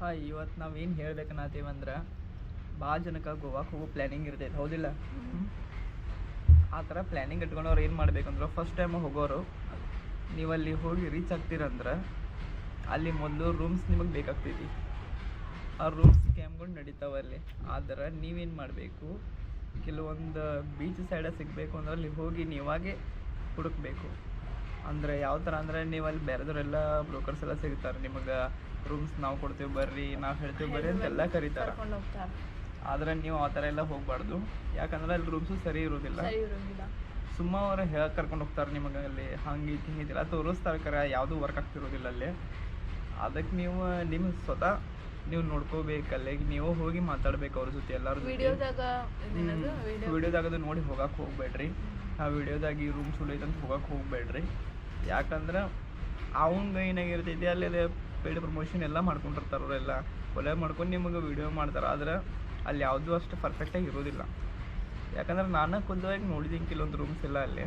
ಹಾಂ ಇವತ್ತು ನಾವು ಏನು ಹೇಳ್ಬೇಕನ್ನತ್ತೀವಂದ್ರೆ ಭಾಳ ಜನಕ್ಕೆ ಗೋವಾಕ್ಕೆ ಹೋಗೋ ಪ್ಲ್ಯಾನಿಂಗ್ ಇರ್ತೈತೆ ಹೌದಿಲ್ಲ? ಆ ಥರ ಪ್ಲ್ಯಾನಿಂಗ್ ಇಟ್ಕೊಂಡವ್ರು ಏನು ಮಾಡ್ಬೇಕಂದ್ರೆ ಫಸ್ಟ್ ಟೈಮ್ ಹೋಗೋರು ನೀವು ಅಲ್ಲಿ ಹೋಗಿ ರೀಚ್ ಆಗ್ತೀರಂದ್ರೆ ಅಲ್ಲಿ ಮೊದಲು ರೂಮ್ಸ್ ನಿಮಗೆ ಬೇಕಾಗ್ತೈತಿ. ಆ ರೂಮ್ಸ್ ಸ್ಕ್ಯಾಮ್ಗಳು ನಡೀತಾವೆ ಅಲ್ಲಿ. ಆದ್ರೆ ನೀವೇನು ಮಾಡಬೇಕು? ಕೆಲವೊಂದು ಬೀಚ್ ಸೈಡ ಸಿಗಬೇಕು ಅಂದ್ರೆ ಅಲ್ಲಿ ಹೋಗಿ ನೀವಾಗೆ ಹುಡುಕ್ಬೇಕು. ಅಂದರೆ ಯಾವ ಥರ ಅಂದರೆ ನೀವು ಅಲ್ಲಿ ಬೇರೆದವರೆಲ್ಲ ಬ್ರೋಕರ್ಸ್ ಎಲ್ಲ ಸಿಗ್ತಾರೆ. ನಿಮಗೆ ರೂಮ್ಸ್ ನಾವು ಕೊಡ್ತೀವಿ ಬರ್ರಿ ನಾವು ಹೇಳ್ತೀವಿ ಬರ್ರಿ ಅಂತೆಲ್ಲ ಕರೀತಾರೆ. ಆದ್ರೆ ನೀವು ಆ ಥರ ಎಲ್ಲ ಹೋಗಬಾರ್ದು. ಯಾಕಂದ್ರೆ ಅಲ್ಲಿ ರೂಮ್ಸು ಸರಿ ಇರೋದಿಲ್ಲ. ಸುಮ್ಮ ಅವ್ರು ಹೇಳಕ್ಕೆ ಕರ್ಕೊಂಡು ಹೋಗ್ತಾರೆ ನಿಮಗೆ ಅಲ್ಲಿ. ಹಂಗೆ ಹಿಂಗಿದಿಲ್ಲ ತೋರಿಸ್ತಾರೆ ಕರ ಯಾವುದು ವರ್ಕ್ ಆಗ್ತಿರೋದಿಲ್ಲ ಅಲ್ಲಿ. ಅದಕ್ಕೆ ನೀವು ನಿಮ್ಮ ಸ್ವತಃ ನೀವು ನೋಡ್ಕೋಬೇಕಲ್ಲೇ ನೀವು ಹೋಗಿ ಮಾತಾಡ್ಬೇಕು ಅವ್ರ ಜೊತೆ ಎಲ್ಲರ ಜೊತೆ. ವಿಡಿಯೋದಾಗ ವಿಡಿಯೋದಾಗ ನೋಡಿ ಹೋಗಕ್ಕೆ ಹೋಗ್ಬೇಡ್ರಿ. ಆ ವಿಡಿಯೋದಾಗ ಈ ರೂಮ್ ಸುಳಿ ಅಂತ ಹೋಗಕ್ಕೆ ಹೋಗ್ಬೇಡ್ರಿ. ಯಾಕಂದ್ರೆ ಅವಂಗ ಏನಾಗಿರ್ತೈತಿ ಅಲ್ಲಿ ಪೇಡ್ ಪ್ರಮೋಷನ್ ಎಲ್ಲ ಮಾಡ್ಕೊಂಡಿರ್ತಾರೆ ಅವರೆಲ್ಲ. ಕೊಲೆ ಮಾಡ್ಕೊಂಡು ನಿಮಗೆ ವಿಡಿಯೋ ಮಾಡ್ತಾರೆ ಆದ್ರೆ ಅಲ್ಲಿ ಯಾವುದೂ ಅಷ್ಟು ಪರ್ಫೆಕ್ಟಾಗಿ ಇರೋದಿಲ್ಲ. ಯಾಕಂದ್ರೆ ನಾನು ಖುದ್ದಾಗಿ ನೋಡಿದ್ದೀನಿ ಕೆಲವೊಂದು ರೂಮ್ಸ್ ಎಲ್ಲ ಅಲ್ಲಿ.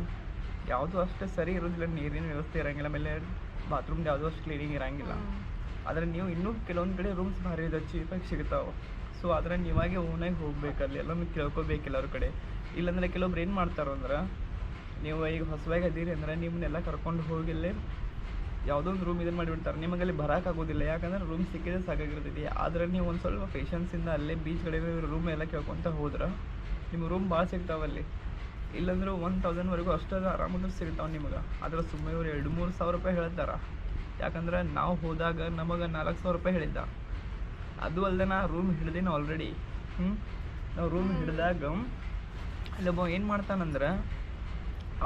ಯಾವುದೂ ಅಷ್ಟು ಸರಿ ಇರೋದಿಲ್ಲ ನೀರಿನ ವ್ಯವಸ್ಥೆ ಇರಂಗಿಲ್ಲ ಆಮೇಲೆ ಬಾತ್ರೂಮ್ ಯಾವುದೂ ಅಷ್ಟು ಕ್ಲೀನಿಂಗ್ ಇರಂಗಿಲ್ಲ. ಆದರೆ ನೀವು ಇನ್ನೂ ಕೆಲವೊಂದು ಕಡೆ ರೂಮ್ಸ್ ಭಾರಿ ಇದೆ ಚೀಪಾಗಿ ಸಿಗ್ತಾವೆ. ಸೊ ಆದರೆ ನೀವಾಗೆ ಓನಾಗಿ ಹೋಗ್ಬೇಕಲ್ಲಿ ಎಲ್ಲನೂ ಕೇಳ್ಕೊಬೇಕು ಎಲ್ಲರ ಕಡೆ. ಇಲ್ಲಾಂದ್ರೆ ಕೆಲವೊಬ್ರು ಏನು ಮಾಡ್ತಾರೋ ಅಂದ್ರೆ ನೀವು ಈಗ ಹೊಸವಾಗಿ ಅದೀರಿ ಅಂದ್ರೆ ನಿಮ್ಮನ್ನೆಲ್ಲ ಕರ್ಕೊಂಡು ಹೋಗಿಲ್ಲೇ ಯಾವುದೋ ಒಂದು ರೂಮ್ ಇದನ್ನು ಮಾಡಿಬಿಡ್ತಾರೆ. ನಿಮಗೆ ಅಲ್ಲಿ ಬರೋಕ್ಕಾಗೋದಿಲ್ಲ ಯಾಕಂದ್ರೆ ರೂಮ್ ಸಿಕ್ಕಿದ್ರೆ ಸಾಕಾಗಿರ್ತೈತಿ. ಆದರೆ ನೀವು ಒಂದು ಸ್ವಲ್ಪ ಪೇಷನ್ಸಿಂದ ಅಲ್ಲೇ ಬೀಚ್ಗಳಿಗೆ ರೂಮ್ ಎಲ್ಲ ಕೇಳ್ಕೊತ ಹೋದ್ರೆ ನಿಮ್ಮ ರೂಮ್ ಭಾಳ ಸಿಗ್ತಾವಲ್ಲಿ ಇಲ್ಲಾಂದ್ರೆ ಒನ್ ತೌಸಂಡ್ವರೆಗೂ ಅಷ್ಟು ಆರಾಮಾಗಿ ಸಿಗ್ತಾವೆ ನಿಮಗೆ. ಆದ್ರೆ ಸುಮ್ಮನೆ ಇವ್ರು ಎರಡು ಮೂರು ಸಾವಿರ ರೂಪಾಯಿ ಹೇಳ್ತಾರೆ. ಯಾಕಂದ್ರೆ ನಾವು ಹೋದಾಗ ನಮಗೆ ನಾಲ್ಕು ಸಾವಿರ ರೂಪಾಯಿ ಹೇಳಿದ್ದ. ಅದು ಅಲ್ಲದೆ ನಾ ರೂಮ್ ಹಿಡ್ದೀನಿ ಆಲ್ರೆಡಿ ಹ್ಞೂ ನಾವು ರೂಮ್ ಹಿಡಿದಾಗ ಅಲ್ಲೊಬ್ಬ ಏನು ಮಾಡ್ತಾನಂದ್ರೆ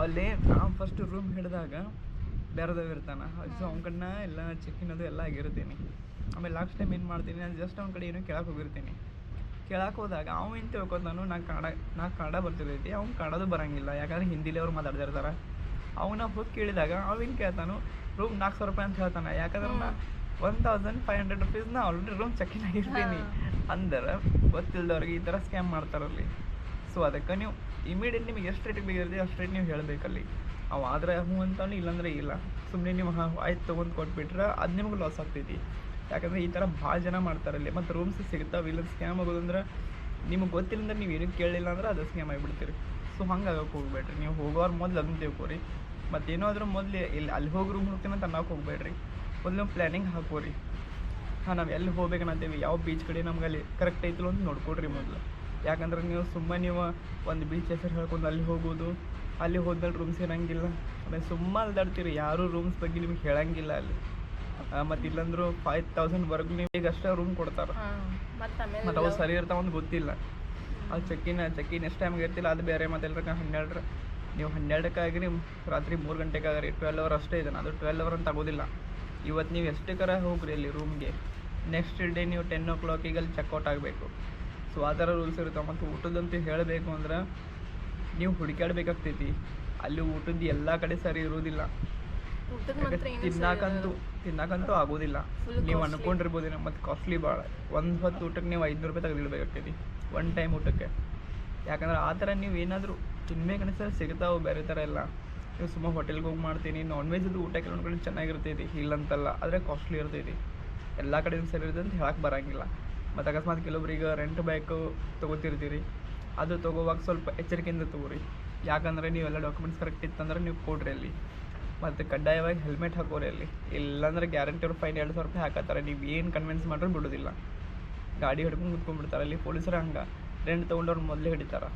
ಅಲ್ಲಿ ನಾವು ಫಸ್ಟ್ ರೂಮ್ ಹಿಡಿದಾಗ ಬೇರೆದವ್ ಇರ್ತಾನೆ. ಸೊ ಅವ್ನ ಕಡೆನ ಎಲ್ಲ ಚೆಕ್ಕಿನ್ ಅದು ಎಲ್ಲ ಆಗಿರ್ತೀನಿ ಆಮೇಲೆ ಲಾಸ್ಟ್ ಟೈಮ್ ಏನು ಮಾಡ್ತೀನಿ ನಾನು ಜಸ್ಟ್ ಅವ್ನ ಕಡೆ ಏನೋ ಕೇಳಕ್ಕೆ ಹೋಗಿರ್ತೀನಿ. ಕೇಳಕ್ಕೆ ಹೋದಾಗ ಅವ ಏನು ತಿಳ್ಕೊತಾನು ನಾ ಕನ್ನಡ ನಾ ಕನ್ನಡ ಬರ್ತಿರ್ತೈತಿ ಅವ್ನು ಕನ್ನಡದು ಬರಂಗಿಲ್ಲ. ಯಾಕಂದ್ರೆ ಹಿಂದಿಲಿ ಅವ್ರು ಮಾತಾಡ್ತಿರ್ತಾರೆ ಅವನ ಹೋಗಿ ಕೇಳಿದಾಗ ಅವೇನು ಕೇಳ್ತಾನು ರೂಮ್ ನಾಲ್ಕು ಸಾವಿರ ರೂಪಾಯಿ ಅಂತ ಹೇಳ್ತಾನೆ. ಯಾಕಂದ್ರೆ ನಾ one thousand five hundred rupees ನಾ ಆಲ್ರೆಡಿ ರೂಮ್ ಚೆಕ್ಕಿನ್ ಆಗಿರ್ತೀನಿ. ಅಂದ್ರೆ ಗೊತ್ತಿಲ್ದವ್ರಿಗೆ ಈ ಥರ ಸ್ಕ್ಯಾಮ್ ಮಾಡ್ತಾರಲ್ಲಿ. ಸೊ ಅದಕ್ಕೆ ನೀವು ಇಮಿಡಿಯೇಟ್ ನಿಮಗೆ ಎಷ್ಟು ರೇಟಿಗೆ ಬೇಕಿರುತ್ತೆ ಅಷ್ಟು ರೇಟ್ ನೀವು ಹೇಳಬೇಕಲ್ಲಿ. ಅವ ಆದ್ರೆ ಹ್ಞೂ ಅಂತಾನೆ ಇಲ್ಲಾಂದ್ರೆ ಇಲ್ಲ. ಸುಮ್ಮನೆ ನೀವು, ಹಾಂ, ಆಯ್ತು ತೊಗೊಂಡು ಕೊಟ್ಬಿಟ್ರೆ ಅದು ನಿಮ್ಗೆ ಲಾಸ್ ಆಗ್ತೈತಿ. ಯಾಕಂದರೆ ಈ ಥರ ಭಾಳ ಜನ ಮಾಡ್ತಾರಲ್ಲಿ ಮತ್ತು ರೂಮ್ಸ್ ಸಿಗ್ತಾವೆ ಇಲ್ಲ ಸ್ಕ್ಯಾಮ್ ಆಗೋದಂದ್ರೆ ನಿಮಗೆ ಗೊತ್ತಿಲ್ಲ ನೀವು ಏನಕ್ಕೆ ಕೇಳಲಿಲ್ಲ ಅಂದ್ರೆ ಅದು ಸ್ಕ್ಯಾಮ್ ಆಗಿಬಿಡ್ತೀರಿ. ಸೊ ಹಂಗೆ ಆಗಕ್ಕೆ ಹೋಗ್ಬೇಡ್ರಿ. ನೀವು ಹೋಗೋರು ಮೊದಲು ಅದನ್ನ ತಿಳ್ಕೊರಿ. ಮತ್ತೇನಾದ್ರೂ ಮೊದಲು ಇಲ್ಲಿ ಅಲ್ಲಿ ಹೋಗಿ ರೂಮ್ ಹೋಗ್ತೀನಿ ಅಂತ ಅನ್ನೋಕೆ ಹೋಗ್ಬೇಡ್ರಿ. ಮೊದಲು ಪ್ಲ್ಯಾನಿಂಗ್ ಹಾಕೋರಿ. ಹಾಂ, ನಾವು ಎಲ್ಲಿ ಹೋಗ್ಬೇಕನ್ನತ್ತೀವಿ, ಯಾವ ಬೀಚ್ ಕಡೆ ನಮ್ಗೆ ಅಲ್ಲಿ ಕರೆಕ್ಟ್ ಐತಿಲ್ಲ ಅಂತ ನೋಡ್ಕೊಡ್ರಿ ಮೊದಲು. ಯಾಕಂದ್ರೆ ನೀವು ಸುಮ್ಮನೆ ನೀವು ಒಂದು ಬೀಚ್ ಹೆಸರು ಹೇಳ್ಕೊಂಡು ಅಲ್ಲಿ ಹೋಗೋದು ಅಲ್ಲಿ ಹೋದ್ಮೇಲೆ ರೂಮ್ಸ್ ಇರಂಗಿಲ್ಲ. ಆಮೇಲೆ ಸುಮ್ಮ ಅಲ್ದಾಡ್ತೀರಿ ಯಾರು ರೂಮ್ಸ್ ಬಗ್ಗೆ ನಿಮ್ಗೆ ಹೇಳಂಗಿಲ್ಲ ಅಲ್ಲಿ. ಮತ್ತು ಇಲ್ಲಂದ್ರೂ ಫೈವ್ ತೌಸಂಡ್ವರೆಗೂ ನೀವು ಈಗ ಅಷ್ಟೇ ರೂಮ್ ಕೊಡ್ತಾರೆ. ಮತ್ತೆ ಅವು ಸರಿ ಇರ್ತಾವಂತ ಗೊತ್ತಿಲ್ಲ. ಅದು ಚೆಕ್ಕಿನ ಚೆಕ್ಕಿನ್ ಎಷ್ಟು ಟೈಮ್ಗೆ ಇರ್ತಿಲ್ಲ ಅದು ಬೇರೆ ಮತ್ತೆ ಎಲ್ಲರ ಹನ್ನೆರಡರ. ನೀವು ಹನ್ನೆರಡಕ್ಕಾಗಿ ಆಗಿರಿ ರಾತ್ರಿ ಮೂರು ಗಂಟೆಗೆ ಆಗಿರಿ ಟ್ವೆಲ್ ಅವರ್ ಅಷ್ಟೇ ಇದೆ ಅದು ಟ್ವೆಲ್ ಅವರ್ ಅಂತ ಆಗೋದಿಲ್ಲ. ಇವತ್ತು ನೀವು ಎಷ್ಟಕ್ಕರ ಹೋಗ್ರಿ ಅಲ್ಲಿ ರೂಮ್ಗೆ ನೆಕ್ಸ್ಟ್ ಡೇ ನೀವು ಟೆನ್ ಓ ಕ್ಲಾಕಿಗೆ ಅಲ್ಲಿ ಚೆಕ್ಔಟ್ ಆಗಬೇಕು. ಸೊ ಆ ಥರ ರೂಲ್ಸ್ ಇರ್ತಾವೆ ಮತ್ತು ಊಟದಂತೂ ಹೇಳಬೇಕು ಅಂದ್ರೆ ನೀವು ಹುಡುಕಾಡ್ಬೇಕಾಗ್ತೈತಿ ಅಲ್ಲಿ ಊಟದ ಎಲ್ಲ ಕಡೆ ಸರಿ ಇರೋದಿಲ್ಲ ಏನು ತಿನ್ನಾಕಂತೂ ತಿನ್ನಾಕಂತೂ ಆಗೋದಿಲ್ಲ ನೀವು ಅನ್ಕೊಂಡಿರ್ಬೋದಿಲ್ಲ ಅನ್ಕೊಂಡಿರ್ಬೋದೇನೋ ಮತ್ತು ಕಾಸ್ಟ್ಲಿ ಭಾಳ. ಒಂದು ಹೊತ್ತು ಊಟಕ್ಕೆ ನೀವು ಐದುನೂರು ರೂಪಾಯಿ ತೆಗೆದಿಡ್ಬೇಕಾಗ್ತೈತಿ. ಒನ್ ಟೈಮ್ ಊಟಕ್ಕೆ. ಯಾಕಂದ್ರೆ ಆ ಥರ ನೀವು ಏನಾದರೂ ತಿನ್ಬೇಕು ಅನಿಸಿದ್ರೆ ಸಿಗ್ತಾವೆ ಬೇರೆ ಥರ ಎಲ್ಲ ನೀವು ಸುಮ್ಮ ಹೋಟೆಲ್ಗೆ ಹೋಗಿ ಮಾಡ್ತೀನಿ ನಾನ್ ವೆಜ್ದು ಊಟ ಕೆಲವೊಂದು ಕಡೆ ಚೆನ್ನಾಗಿರ್ತೈತಿ ಇಲ್ಲಂತಲ್ಲ ಆದರೆ ಕಾಸ್ಟ್ಲಿ ಇರ್ತೈತಿ. ಎಲ್ಲ ಕಡೆಯೂ ಸರಿ ಇರ್ತೈತೆ ಅಂತ ಹೇಳಕ್ಕೆ ಬರಂಗಿಲ್ಲ. ಮತ್ತು ಅಕಸ್ಮಾತ್ ಕೆಲವೊಬ್ರಿಗೆ ರೆಂಟ್ ಬೈಕ್ ತೊಗೋತಿರ್ತೀರಿ. ಅದು ತೊಗೋವಾಗ ಸ್ವಲ್ಪ ಎಚ್ಚರಿಕೆಯಿಂದ ತೊಗೋರಿ. ಯಾಕಂದರೆ ನೀವೆಲ್ಲ ಡಾಕ್ಯುಮೆಂಟ್ಸ್ ಕರೆಕ್ಟ್ ಇತ್ತಂದ್ರೆ ನೀವು ಕೊಡ್ರಿ ಅಲ್ಲಿ. ಮತ್ತು ಕಡ್ಡಾಯವಾಗಿ ಹೆಲ್ಮೆಟ್ ಹಾಕೋರಿ ಅಲ್ಲಿ. ಇಲ್ಲಾಂದ್ರೆ ಗ್ಯಾರಂಟಿ ಅವ್ರು ಫೈನ್ ಎರಡು ಸಾವಿರ ರೂಪಾಯಿ ಹಾಕತ್ತಾರೆ. ನೀವು ಏನು ಕನ್ವಿನ್ಸ್ ಮಾಡ್ರೆ ಬಿಡೋದಿಲ್ಲ. ಗಾಡಿ ಹಿಡ್ಕೊಂಡು ಕುತ್ಕೊಂಡ್ಬಿಡ್ತಾರೆ. ಅಲ್ಲಿ ಪೊಲೀಸರು ಹಂಗೆ. ರೆಂಟ್ ತೊಗೊಂಡವ್ರು ಮೊದಲೇ ಹಿಡಿತಾರೆ.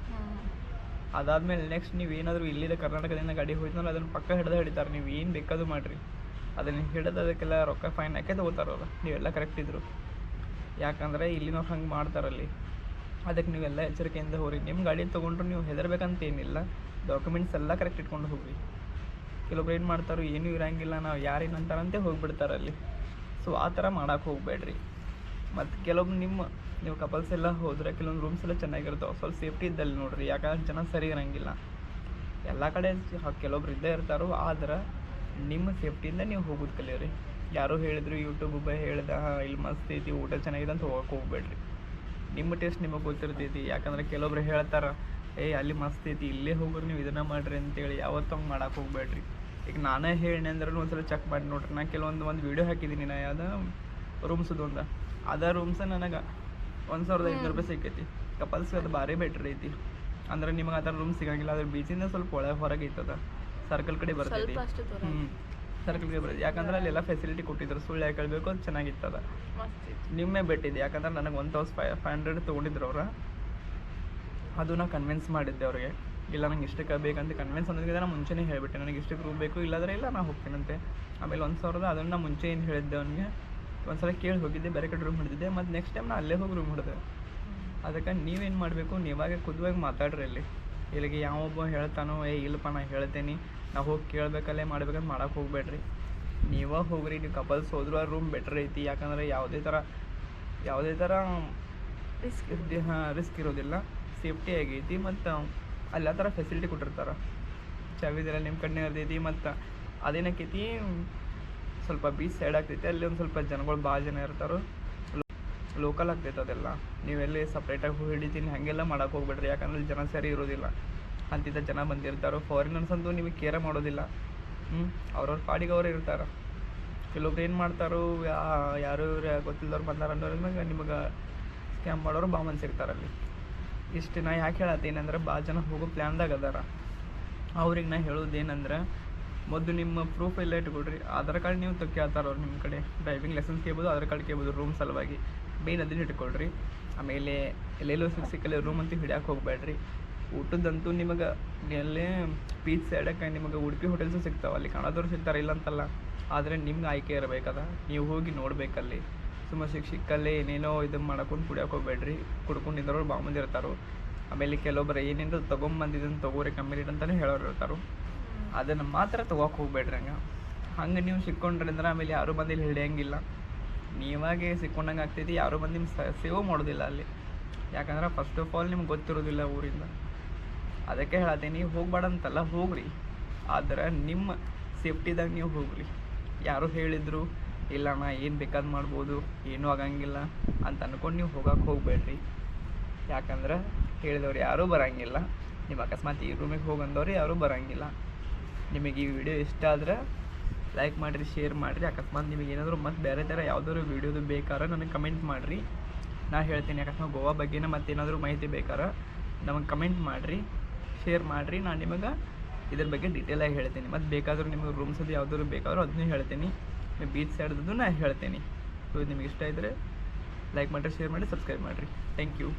ಅದಾದ್ಮೇಲೆ ನೆಕ್ಸ್ಟ್ ನೀವು ಏನಾದರೂ ಇಲ್ಲಿದೆ ಕರ್ನಾಟಕದಿಂದ ಗಾಡಿ ಹೋಯ್ತಂದ್ರೆ ಅದನ್ನು ಪಕ್ಕ ಹಿಡ್ದು ಹಿಡಿತಾರೆ. ನೀವು ಏನು ಬೇಕಾದ್ರೂ ಮಾಡಿರಿ. ಅದನ್ನು ಹಿಡಿದು ಅದಕ್ಕೆಲ್ಲ ರೊಕ್ಕ ಫೈನ್ ಹಾಕೇ ತೊಗೋತಾರೆ ಅವ್ರು. ನೀವೆಲ್ಲ ಕರೆಕ್ಟ್ ಇದ್ರು. ಯಾಕಂದರೆ ಇಲ್ಲಿನವ್ರು ಹಂಗೆ ಮಾಡ್ತಾರಲ್ಲಿ. ಅದಕ್ಕೆ ನೀವೆಲ್ಲ ಎಚ್ಚರಿಕೆಯಿಂದ ಹೋಗ್ರಿ. ನಿಮ್ಮ ಗಾಡಿ ತೊಗೊಂಡ್ರು ನೀವು ಹೆದರ್ಬೇಕಂತ ಏನಿಲ್ಲ. ಡಾಕ್ಯುಮೆಂಟ್ಸ್ ಎಲ್ಲ ಕರೆಕ್ಟ್ ಇಟ್ಕೊಂಡು ಹೋಗ್ರಿ. ಕೆಲವೊಬ್ರು ಏನು ಮಾಡ್ತಾರೋ ಏನೂ ಇರಂಗಿಲ್ಲ. ನಾವು ಯಾರೇನು ಅಂತಾರಂತೆ ಹೋಗ್ಬಿಡ್ತಾರೆ ಅಲ್ಲಿ ಸೊ ಆ ಥರ ಮಾಡೋಕೆ ಹೋಗಬೇಡ್ರಿ. ಮತ್ತು ಕೆಲವೊಬ್ರು ನಿಮ್ಮ, ನೀವು ಕಪಲ್ಸ್ ಎಲ್ಲ ಹೋದ್ರೆ ಕೆಲವೊಂದು ರೂಮ್ಸ್ ಎಲ್ಲ ಚೆನ್ನಾಗಿರ್ತಾವೆ. ಸ್ವಲ್ಪ ಸೇಫ್ಟಿ ಇದ್ದಲ್ಲಿ ನೋಡ್ರಿ. ಯಾಕಂದ್ರೆ ಜನ ಸರಿ ಇರೋಂಗಿಲ್ಲ. ಎಲ್ಲ ಕಡೆ ಕೆಲವೊಬ್ರು ಇದ್ದೇ ಇರ್ತಾರೋ, ಆದ್ರೆ ನಿಮ್ಮ ಸೇಫ್ಟಿಯಿಂದ ನೀವು ಹೋಗೋದು ಕಲಿಯೋರಿ. ಯಾರೋ ಹೇಳಿದ್ರು ಯೂಟ್ಯೂಬ್ ಒಬ್ಬ ಹೇಳ್ದ "ಹಾ, ಇಲ್ಲಿ ಮಸ್ತ್ ಐತಿ ಊಟ ಚೆನ್ನಾಗಿದೆ ಅಂತ ಹೋಗಕ್ಕೆ ಹೋಗ್ಬೇಡ್ರಿ. ನಿಮ್ಮ ಟೇಸ್ಟ್ ನಿಮಗೆ ಗೊತ್ತಿರ್ತೈತಿ. ಯಾಕಂದ್ರೆ ಕೆಲವೊಬ್ರು ಹೇಳ್ತಾರೆ ಏ ಅಲ್ಲಿ ಮಸ್ತ್ ಐತಿ ಇಲ್ಲೇ ಹೋಗ್ರಿ ನೀವು ಇದನ್ನ ಮಾಡ್ರಿ ಅಂತೇಳಿ. ಯಾವತ್ತೂ ಹಂಗೆ ಮಾಡಕ್ಕೆ ಹೋಗ್ಬೇಡ್ರಿ. ಈಗ ನಾನೇ ಹೇಳಿನಿ ಅಂದ್ರೆ ಒಂದ್ಸಲ ಚೆಕ್ ಮಾಡಿ ನೋಡ್ರಿ. ನಾ ಕೆಲವೊಂದು ಒಂದು ವೀಡಿಯೋ ಹಾಕಿದ್ದೀನಿ. ನಾ ಯಾವ್ದು ರೂಮ್ಸದು ಒಂದು. ಅದ ರೂಮ್ಸ ನನಗೆ ಒಂದು ಸಾವಿರದ ಐನೂರು ರೂಪಾಯಿ ಸಿಕ್ಕೈತಿ. ಕಪಲ್ಸ್ಗೆ ಅದು ಭಾರಿ ಬೆಟ್ರ್ ಐತಿ. ಅಂದ್ರೆ ನಿಮಗೆ ಆ ಥರ ರೂಮ್ ಸಿಗಂಗಿಲ್ಲ ಅದ್ರ ಬೀಚಿಂದ ಸ್ವಲ್ಪ ಒಳಗೆ ಹೊರಗೆ ಐತದ ಸರ್ಕಲ್ ಕಡೆ ಬರ್ತೈತಿ. ಹ್ಞೂ ಸರ್ಕಲ್ಗೆ ಬರೋದು. ಯಾಕಂದ್ರೆ ಅಲ್ಲೆಲ್ಲ ಫೆಸಿಲಿಟಿ ಕೊಟ್ಟಿದ್ರು. ಸುಳ್ಳು ಯಾಕೆ ಹೇಳ್ಬೇಕು ಅದು ಚೆನ್ನಾಗಿತ್ತದ. ನಿಮ್ಮೆ ಇತ್ತು. ನಿಮ್ಮೇ ಬೆಟ್ಟಿದೆ ಯಾಕಂದ್ರೆ ನನಗೆ one thousand five five hundred ತೊಗೊಂಡಿದ್ರು ಅವ್ರು. ಅದು ನಾ ಕನ್ವಿನ್ಸ್ ಮಾಡಿದ್ದೆ ಅವ್ರಿಗೆ. ಇಲ್ಲ ನಂಗೆ ಇಷ್ಟಕ್ಕೆ ಬೇಕಂತ ಕನ್ವಿನ್ಸ್ ಅನ್ನೋದಕ್ಕಿಂತ ನಾನು ಮುಂಚೆನೇ ಹೇಳಿಬಿಟ್ಟೆ. ನನಗೆ ಇಷ್ಟಕ್ಕೆ ರೂಮ್ ಬೇಕು ಇಲ್ಲಾಂದ್ರೆ ಇಲ್ಲ ನಾನು ಹೋಗ್ತೀನಂತೆ. ಆಮೇಲೆ ಒಂದು ಸಾವಿರದ ಅದನ್ನು ನಾ ಮುಂಚೆ ಏನು ಹೇಳಿದ್ದೆ ಅವನಿಗೆ? ಒಂದ್ಸಲ ಕೇಳಿ ಹೋಗಿದ್ದೆ ಬೇರೆ ಕಡೆ ರೂಮ್ ಹಿಡಿದಿದ್ದೆ. ಮತ್ತು ನೆಕ್ಸ್ಟ್ ಟೈಮ್ ನಾನು ಅಲ್ಲೇ ಹೋಗಿ ರೂಮ್ ಹಿಡಿದೆ. ಅದಕ್ಕೆ ನೀವೇನು ಮಾಡಬೇಕು? ನೀವಾಗೆ ಖುದ್ವಾಗಿ ಮಾತಾಡ್ರಿ ಅಲ್ಲಿ. ಇಲ್ಲಿಗೆ ಯಾವೊಬ್ಬ ಹೇಳ್ತಾನೋ ಏ ಇಲ್ಲಪ್ಪ ನಾ ಹೇಳ್ತೇನೆ. ನಾ ಹೋಗಿ ಕೇಳ್ಬೇಕಲ್ಲೇ ಮಾಡ್ಬೇಕಂತ ಮಾಡಕ್ಕೆ ಹೋಗ್ಬೇಡ್ರಿ. ನೀವೇ ಹೋಗ್ರಿ ನೀವು ಕಪಲ್ಸ್ ಹೋದ್ರು ಆ ರೂಮ್ ಬೆಟ್ರ್ ಐತಿ. ಯಾಕಂದ್ರೆ ಯಾವುದೇ ಥರ ಯಾವುದೇ ಥರ ರಿಸ್ಕ್ ಹಾಂ ರಿಸ್ಕ್ ಇರೋದಿಲ್ಲ. ಸೇಫ್ಟಿ ಆಗೈತಿ ಮತ್ತು ಎಲ್ಲ ಥರ ಫೆಸಿಲಿಟಿ ಕೊಟ್ಟಿರ್ತಾರೆ. ಚಾವಿದೆಲ್ಲ ನಿಮ್ಮ ಕಣ್ಣೆ ಇರ್ತೈತಿ ಮತ್ತು ಅದೇನಕ್ಕೈತಿ ಸ್ವಲ್ಪ ಬೀಚ್ ಸೈಡ್ ಆಗ್ತೈತಿ ಅಲ್ಲಿ ಒಂದು ಸ್ವಲ್ಪ ಜನಗಳು ಭಾಳ ಜನ ಇರ್ತಾರೋ. ಲೋಕಲ್ ಆಗ್ತೈತೆ ಅದೆಲ್ಲ ನೀವೆಲ್ಲಿ ಸಪ್ರೇಟಾಗಿ ಹೋಗಿ ಹಿಡಿತೀನಿ ಹಾಗೆಲ್ಲ ಮಾಡೋಕೆ ಹೋಗ್ಬೇಡ್ರಿ. ಯಾಕಂದ್ರೆ ಅಲ್ಲಿ ಜನ ಸರಿ ಇರೋದಿಲ್ಲ. ಅಂತಿದ್ದ ಜನ ಬಂದಿರ್ತಾರೋ ಫಾರಿನರ್ಸ್ ಅಂತೂ ನಿಮಗೆ ಕೇರ ಮಾಡೋದಿಲ್ಲ. ಹ್ಞೂ ಅವ್ರವ್ರ ಪಾಡಿಗೆ ಅವ್ರು ಇರ್ತಾರೆ. ಕೆಲವೊಬ್ರು ಏನು ಮಾಡ್ತಾರೋ ಯಾರು ಇವ್ರು ಗೊತ್ತಿಲ್ಲದವ್ರು ಬಂದಾರ ಅನ್ನೋದ್ರಾಗ ನಿಮಗೆ ಸ್ಕ್ಯಾಮ್ ಮಾಡೋರು ಬಾ ಮಂದಿ ಸಿಗ್ತಾರೆ ಅಲ್ಲಿ. ಇಷ್ಟು ನಾ ಯಾಕೆ ಹೇಳತ್ತೇನೆ ಅಂದ್ರೆ ಭಾಳ ಜನ ಹೋಗೋ ಪ್ಲ್ಯಾನ್ದಾಗ ಅದಾರ. ಅವ್ರಿಗೆ ನಾ ಹೇಳೋದು ಏನಂದ್ರೆ ಮೊದಲು ನಿಮ್ಮ ಪ್ರೂಫ್ ಎಲ್ಲ ಇಟ್ಕೊಡ್ರಿ ಆಧಾರ್ ಕಾರ್ಡ್ ನೀವು ಕೇಳ್ತಾರ ಅವ್ರು ನಿಮ್ಮ ಕಡೆ. ಡ್ರೈವಿಂಗ್ ಲೈಸೆನ್ಸ್ ಕೇಳ್ಬೋದು ಆಧಾರ್ ಕಾರ್ಡ್ ಕೇಳ್ಬೋದು ರೂಮ್ ಸಲುವಾಗಿ. ಮೇನ್ ಅದನ್ನ ಇಟ್ಕೊಳ್ರಿ. ಆಮೇಲೆ ಎಲ್ಲೆಲ್ಲೋ ಸಿಕ್ಕ ಸಿಕ್ಕಲ್ಲಿ ರೂಮ್ ಅಂತೂ ಹಿಡಿಯಕ್ಕೆ ಹೋಗ್ಬೇಡ್ರಿ ಊಟದಂತೂ ನಿಮಗೆ ಎಲ್ಲೇ ಪೀಚ್ ಸೈಡಕ್ಕೆ ನಿಮಗೆ ಉಡುಪಿ ಹೋಟೆಲ್ಸು ಸಿಗ್ತಾವೆ. ಅಲ್ಲಿ ಕಾಣೋದವ್ರು ಸಿಗ್ತಾರೆ ಇಲ್ಲ ಅಂತಲ್ಲ ಆದರೆ ನಿಮ್ಗೆ ಆಯ್ಕೆ ಇರಬೇಕದ. ನೀವು ಹೋಗಿ ನೋಡಬೇಕಲ್ಲಿ. ಸುಮ್ಮ ಸಿಕ್ಕ ಸಿಕ್ಕಲ್ಲೇ ಏನೇನೋ ಇದನ್ನು ಮಾಡ್ಕೊಂಡು ಕುಡಿಯೋಕೆ ಹೋಗ್ಬೇಡ್ರಿ ಕುಡ್ಕೊಂಡಿದ್ದವ್ರು ಭಾಳ ಮಂದಿ ಇರ್ತಾರೋ. ಆಮೇಲೆ ಕೆಲವೊಬ್ಬರು ಏನೇನು ತೊಗೊಂಬಂದಿದ್ದನ್ನು ತಗೋರಿ ಕಮ್ಮಿ ರೇಟ್ ಅಂತಲೇ ಹೇಳೋರು ಇರ್ತಾರೋ. ಅದನ್ನು ಮಾತ್ರ ತೊಗೋಕೆ ಹೋಗ್ಬೇಡ್ರಿ ಹಂಗೆ. ಹಂಗೆ ನೀವು ಸಿಕ್ಕೊಂಡ್ರಿ ಅಂದ್ರೆ ಆಮೇಲೆ ಯಾರೂ ಬಂದು ಇಲ್ಲಿ ಹಿಡಿಯಂಗಿಲ್ಲ. ನೀವಾಗೆ ಸಿಕ್ಕೊಂಡಂಗೆ ಆಗ್ತೈತಿ, ಯಾರು ಬಂದು ನಿಮ್ಮ ಸೇವ್ ಮಾಡೋದಿಲ್ಲ ಅಲ್ಲಿ. ಯಾಕಂದ್ರೆ ಫಸ್ಟ್ ಆಫ್ ಆಲ್ ನಿಮ್ಗೆ ಗೊತ್ತಿರೋದಿಲ್ಲ ಊರಿಂದ. ಅದಕ್ಕೆ ಹೇಳತ್ತೀನಿ ಹೋಗ್ಬೇಡ ಅಂತಲ್ಲ ಹೋಗ್ರಿ. ಆದ್ರೆ ನಿಮ್ಮ ಸೇಫ್ಟಿದಾಗ ನೀವು ಹೋಗ್ರಿ. ಯಾರು ಹೇಳಿದ್ರು ಇಲ್ಲ ಅಣ್ಣ ಏನು ಬೇಕಾದ್ ಮಾಡ್ಬೋದು, ಏನೂ ಆಗಂಗಿಲ್ಲ ಅಂತ ಅನ್ಕೊಂಡು ನೀವು ಹೋಗಕ್ಕೆ ಹೋಗ್ಬೇಡ್ರಿ. ಯಾಕಂದ್ರೆ ಹೇಳಿದವ್ರು ಯಾರೂ ಬರಂಗಿಲ್ಲ. ನಿಮ್ಮ ಅಕಸ್ಮಾತ್ ಈ ರೂಮಿಗೆ ಹೋಗಂದವ್ರು ಯಾರೂ ಬರಂಗಿಲ್ಲ. ನಿಮಗೆ ಈ ವಿಡಿಯೋ ಇಷ್ಟ ಆದ್ರೆ ಲೈಕ್ ಮಾಡಿರಿ ಶೇರ್ ಮಾಡಿರಿ. ಅಕಸ್ಮಾತ್ ನಿಮಗೆ ಏನಾದರೂ ಮತ್ತು ಬೇರೆ ಥರ ಯಾವುದಾದ್ರು ವೀಡಿಯೋದು ಬೇಕಾದ್ರೆ ನನಗೆ ಕಮೆಂಟ್ ಮಾಡಿರಿ. ನಾ ಹೇಳ್ತೀನಿ, ಅಕಸ್ಮಾತ್ ಗೋವಾ ಬಗ್ಗೆನೇ ಮತ್ತೇನಾದರೂ ಮಾಹಿತಿ ಬೇಕಾರೆ ನಮಗೆ ಕಮೆಂಟ್ ಮಾಡಿರಿ ಶೇರ್ ಮಾಡಿರಿ. ನಾನು ನಿಮಗೆ ಇದ್ರ ಬಗ್ಗೆ ಡೀಟೇಲಾಗಿ ಹೇಳ್ತೀನಿ. ಮತ್ತು ಬೇಕಾದರೂ ನಿಮಗೆ ರೂಮ್ಸ್ ಅದು ಯಾವುದಾದ್ರು ಬೇಕಾದ್ರೂ ಅದನ್ನೂ ಹೇಳ್ತೀನಿ. ಬೀಚ್ ಸೈಡ್ದು ನಾನು ಹೇಳ್ತೀನಿ. ಸೊ ಇದು ನಿಮಗೆ ಇಷ್ಟ ಇದ್ದರೆ ಲೈಕ್ ಮಾಡಿರಿ ಶೇರ್ ಮಾಡಿ ಸಬ್ಸ್ಕ್ರೈಬ್ ಮಾಡಿರಿ. Thank you